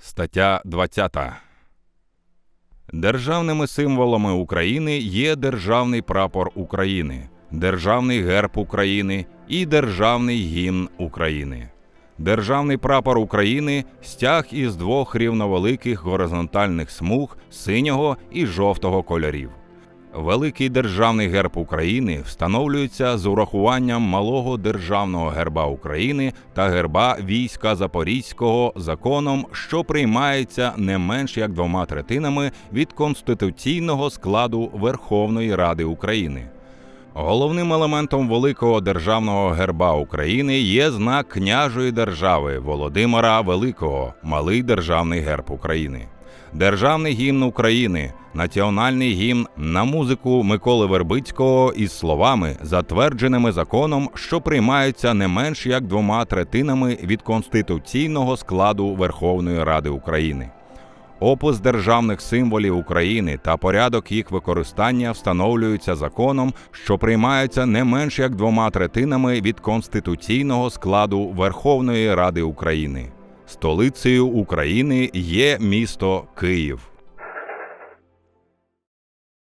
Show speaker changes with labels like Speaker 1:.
Speaker 1: Стаття 20. Державними символами України є Державний прапор України, Державний герб України і Державний гімн України. Державний прапор України стяг із двох рівновеликих горизонтальних смуг синього і жовтого кольорів. Великий державний герб України встановлюється з урахуванням малого державного герба України та герба війська Запорізького законом, що приймається не менш як двома третинами від конституційного складу Верховної Ради України. Головним елементом великого державного герба України є знак княжої держави Володимира Великого, малий державний герб України. Державний гімн України, національний гімн на музику Миколи Вербицького із словами, затвердженими законом, що приймаються не менш як двома третинами від конституційного складу Верховної Ради України. Опис державних символів України та порядок їх використання встановлюються законом, що приймаються не менш як двома третинами від конституційного складу Верховної Ради України. Столицею України є місто Київ.